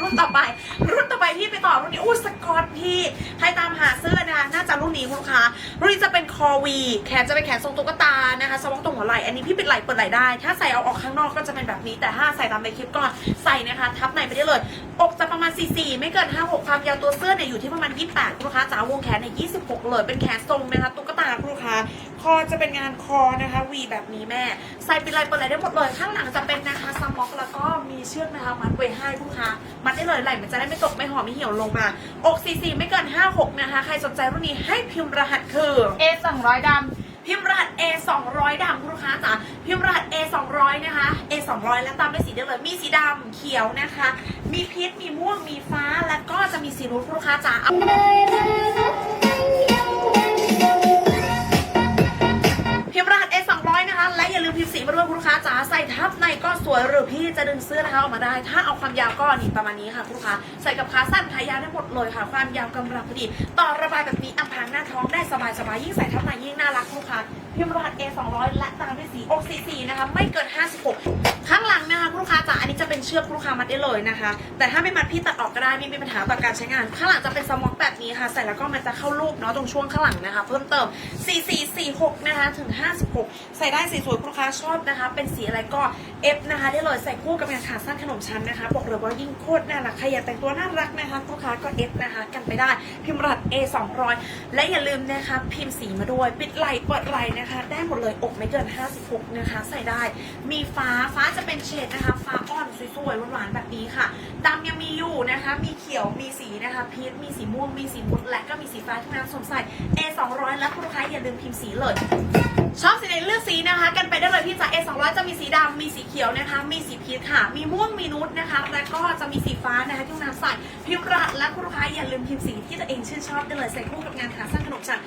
รุ่นต่อไป รุ่นต่อไปพี่ไปต่อรุ่นนี้อู้สกอตพี่ใครตามหาเสื้อนะคะน่าจะรุ่นนี้คุณลูกค้ารุ่นนี้จะเป็นคอวีแขนจะเป็นแขนทรงตุ๊กตานะคะสวอกตรงหัวไหล่อันนี้พี่ปิดไหล่เปิดไหล่ได้ ถ้าใส่เอาออกข้างนอกก็จะเป็นแบบนี้แต่ถ้าใส่ตามในคลิปก็ใส่นะคะ ทับในไปได้เลย อกจะประมาณ 44 ไม่เกิน 56 ความยาวตัวเสื้อเนี่ยอยู่ที่ประมาณ 28คุณลูกค้าจ๋าวงแขนเนี่ย26 เลยเป็นแขนทรงนะคะตุ๊กตาคุณลูกค้า คอจะเป็นงานคอนะคะวีแบบนี้แม่ ใส่เป็นลายเปิดไหล่ได้หมดเลยข้างหลังจะเป็นนะคะซัมม็อกแล้วก็มีเชือกนะคะมัดไว้ให้คุณลูกค้ามัดได้เลยไหล่มันจะได้ไม่ตกไม่หอมไม่เหี่ยวลงมาอก44ไม่เกิน 56 นะคะ ใครสนใจรุ่นนี้ให้พิมพ์รหัสคือเอสองร้อยดพิมพ์รหัส A 200ดำคุณลูกค้าจ๋าพิมพ์รหัส A 200นะคะ A 200แล้วตามด้วยสีเดียวเลยมีสีดำเขียวนะคะ มีพีชมีม่วงมีฟ้าแล้วก็จะมีสีรุ้งคุณลูกค้าจ๋า ใส่ทับในก็สวยหรือพี่จะดึงเสื้อนะคะออกมาได้ ถ้าเอาความยาวก็นี่ประมาณนี้ค่ะคุณลูกค้าใส่กับขาสั้นขายาวได้หมดเลยค่ะ ความยาวกำลังพอดี ต่อระบายแบบนี้อำพางหน้าท้องได้สบายๆยิ่งใส่ทับในยิ่งน่ารักคุณลูกค้าพิมพ์รหัส A 200และตามด้วยสีอกสีสีนะคะ ไม่เกิน 56 เชือกคุณลูกค้ามัดได้เลยนะคะ แต่ถ้าไม่มัดพี่ตัดออกก็ได้ไม่มีปัญหาต่อการใช้งาน ข้างหลังจะเป็นสมอกแบบนี้ค่ะ ใส่แล้วก็มันจะเข้ารูปเนาะตรงช่วงข้างหลังนะคะ เพิ่มเติม 4446 นะคะถึง 56 ใส่ได้สีสวยคุณลูกค้าชอบนะคะ เป็นสีอะไรก็เอฟนะคะได้เลยใส่คู่กับงานขาสั้นขนมชั้นนะคะ บอกเลยว่ายิ่งโคตรน่ารักใครอยากแต่งตัวน่ารักนะคะคุณลูกค้าก็เอฟนะคะ กันไปได้พิมพ์รหัส A 200และอย่าลืมนะคะพิมพ์สีมาด้วย ปิดไหล่เปิดไหล่นะคะ ได้หมดเลยอกไม่เกิน 56 นะคะ ใส่ได้มีฟ้าฟ้าจะเป็นเฉดนะคะ ฟ้าอ่อนสวยๆหวานๆแบบนี้ค่ะดำยังมีอยู่นะคะ มีเขียวมีสีนะคะพีชมีสีม่วงมีสีมุดและก็มีสีฟ้าที่น้ำสวมใส่ A 200และคุณลูกค้าอย่าลืมพิมพ์สีเลยชอบสีไหนเลือกสีนะคะ กันไปได้เลยพี่จ๋า A 200จะมีสีดำมีสีเขียวนะคะ มีสีพีชค่ะ มีม่วงมีนุชนะคะ แล้วก็จะมีสีฟ้านะคะที่น้ำใส่พิมพ์รหัสและคุณลูกค้าอย่าลืมพิมพ์สีที่ตัวเองชื่นชอบได้เลยใส่คู่กับงานขาสั้นขนมชั้น